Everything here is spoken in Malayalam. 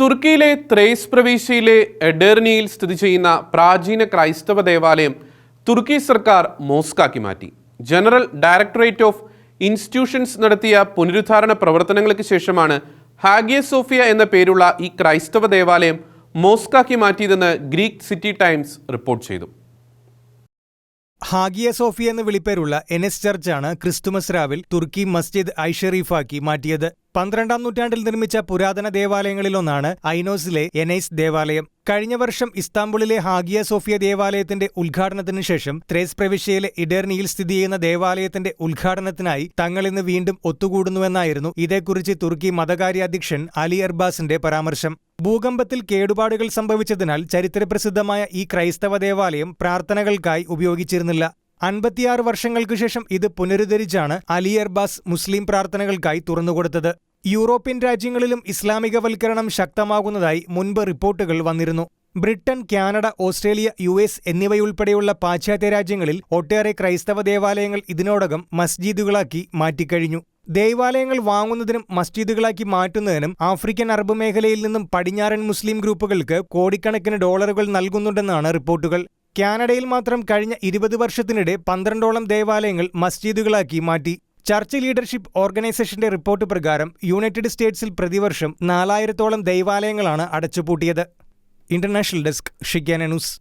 തുർക്കിയിലെ ത്രേസ് പ്രവിശ്യയിലെ എഡേർനിയിൽ സ്ഥിതി ചെയ്യുന്ന പ്രാചീന ക്രൈസ്തവ ദേവാലയം തുർക്കി സർക്കാർ മോസ്കാക്കി മാറ്റി. ജനറൽ ഡയറക്ടറേറ്റ് ഓഫ് ഇൻസ്റ്റിറ്റ്യൂഷൻസ് നടത്തിയ പുനരുദ്ധാരണ പ്രവർത്തനങ്ങൾക്ക് ശേഷമാണ് ഹാഗിയ സോഫിയ എന്ന പേരുള്ള ഈ ക്രൈസ്തവ ദേവാലയം മോസ്കാക്കി മാറ്റിയതെന്ന് ഗ്രീക്ക് സിറ്റി ടൈംസ് റിപ്പോർട്ട് ചെയ്തു. ഹാഗിയ സോഫിയ എന്ന് വിളിപ്പേരുള്ള എനസ് ചർച്ചാണ് ക്രിസ്തുമസ് രാവിൽ തുർക്കി മസ്ജിദ് ഐഷറീഫാക്കി ഷെറീഫാക്കി മാറ്റിയത്. പന്ത്രണ്ടാം നൂറ്റാണ്ടിൽ നിർമ്മിച്ച പുരാതന ദേവാലയങ്ങളിലൊന്നാണ് ഐനോസിലെ എനൈസ് ദേവാലയം. കഴിഞ്ഞ വർഷം ഇസ്താംബുളിലെ ഹാഗിയ സോഫിയ ദേവാലയത്തിന്റെ ഉദ്ഘാടനത്തിനു ശേഷം ത്രേസ് പ്രവിശ്യയിലെ ഇഡേർണിയിൽ സ്ഥിതി ചെയ്യുന്ന ദേവാലയത്തിന്റെ ഉദ്ഘാടനത്തിനായി തങ്ങൾ ഇന്ന് വീണ്ടും ഒത്തുകൂടുന്നുവെന്നായിരുന്നു ഇതേക്കുറിച്ച് തുർക്കി മതകാര്യ അധ്യക്ഷൻ അലി അർബാസിന്റെ പരാമർശം. ഭൂകമ്പത്തിൽ കേടുപാടുകൾ സംഭവിച്ചതിനാൽ ചരിത്രപ്രസിദ്ധമായ ഈ ക്രൈസ്തവ ദേവാലയം പ്രാർത്ഥനകൾക്കായി ഉപയോഗിച്ചിരുന്നില്ല. അൻപത്തിയാറ് വർഷങ്ങൾക്കു ശേഷം ഇത് പുനരുദ്ധരിച്ചാണ് അലി അർബാസ് മുസ്ലിം പ്രാർത്ഥനകൾക്കായി തുറന്നുകൊടുത്തത് യൂറോപ്യൻ രാജ്യങ്ങളിലും ഇസ്ലാമികവൽക്കരണം ശക്തമാകുന്നതായി മുൻപ് റിപ്പോർട്ടുകൾ വന്നിരുന്നു. Britain Canada Australia U S എന്നിവയുൾപ്പെടെയുള്ള പാശ്ചാത്യ രാജ്യങ്ങളിൽ ഒട്ടേറെ ക്രൈസ്തവ ദേവാലയങ്ങൾ ഇതിനോടകം മസ്ജിദുകളാക്കി മാറ്റിക്കഴിഞ്ഞു. ദേവാലയങ്ങൾ വാങ്ങുന്നതിനും മസ്ജിദുകളാക്കി മാറ്റുന്നതിനും ആഫ്രിക്കൻ അറബ് മേഖലയിൽ നിന്നും പടിഞ്ഞാറൻ മുസ്ലിം ഗ്രൂപ്പുകൾക്ക് കോടിക്കണക്കിന് ഡോളറുകൾ നൽകുന്നുണ്ടെന്നാണ് റിപ്പോർട്ടുകൾ. കാനഡയിൽ മാത്രം കഴിഞ്ഞ ഇരുപത് വർഷത്തിനിടെ പന്ത്രണ്ടോളം ദേവാലയങ്ങൾ മസ്ജിദുകളാക്കി മാറ്റി. ചർച്ച് ലീഡർഷിപ്പ് ഓർഗനൈസേഷന്റെ റിപ്പോർട്ട് പ്രകാരം യുണൈറ്റഡ് സ്റ്റേറ്റ്സിൽ പ്രതിവർഷം നാലായിരത്തോളം ദൈവാലയങ്ങളാണ് അടച്ചുപൂട്ടിയത്. International desk ഷിക്കാന news.